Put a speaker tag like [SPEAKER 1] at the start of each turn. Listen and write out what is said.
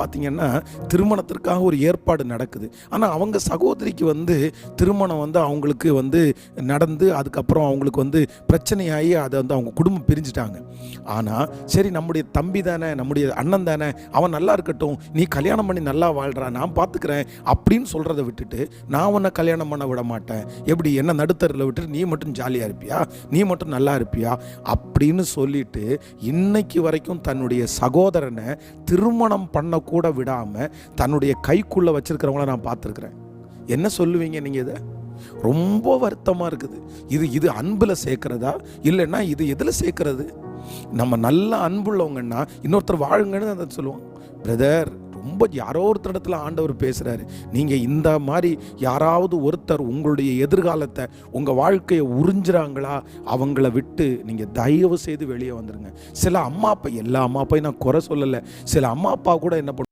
[SPEAKER 1] பார்த்தீங்கன்னா திருமணத்திற்காக ஒரு ஏற்பாடு நடக்குது. ஆனால் அவங்க சகோதரிக்கு வந்து திருமணம் வந்து அவங்களுக்கு வந்து நடந்து அதுக்கப்புறம் அவங்களுக்கு வந்து பிரச்சனையாகி அதை வந்து அவங்க குடும்பம் பிரிஞ்சுட்டாங்க. ஆனால் சரி நம்முடைய தம்பி தானே நம்முடைய அண்ணன் தானே அவன் நல்லா இருக்கட்டும் நீ கல்யாணம் பண்ணி நல்லா வாழ்கிறான் நான் பார்த்துக்கிறேன் அப்படின்னு சொல்கிறத விட்டுட்டு நான் உன்னை கல்யாணம் பண்ண விட மாட்டேன். எப்படி என்ன நடுத்தரில் விட்டுட்டு நீ மட்டும் ஜாலியாக இருப்பியா? நீ மட்டும் நல்லா இருப்பியா? அப்படின்னு சொல்லிட்டு இன்னைக்கு வரைக்கும் தன்னுடைய சகோதரனை திருமணம் பண்ண கூட விடாமல் தன்னுடைய கைக்குள்ளே வச்சுருக்கிறவங்கள நான் பார்த்துருக்குறேன். என்ன சொல்லுவீங்க நீங்கள் இதை? ரொம்ப வருத்தமாக இருக்குது. இது இது அன்பில் சேர்க்குறதா? இல்லைன்னா இது எதில் சேர்க்குறது? நம்ம நல்ல அன்புள்ளவங்கன்னா இன்னொருத்தர் வாழுங்கன்னு அதை சொல்லுவோம் பிரதர் ரொம்ப யாரோ ஒருத்தர் இடத்துல ஆண்டவர் பேசுகிறாரு நீங்கள் இந்த மாதிரி யாராவது ஒருத்தர் உங்களுடைய எதிர்காலத்தை உங்கள் வாழ்க்கையை உறிஞ்சுறாங்களா அவங்கள விட்டு நீங்கள் தயவு செய்து வெளியே வந்துடுங்க சில அம்மா அப்பா எல்லா அம்மா அப்பாயும் நான் குறை சொல்லலை. சில அம்மா அப்பா கூட என்ன பண்ணுவாங்க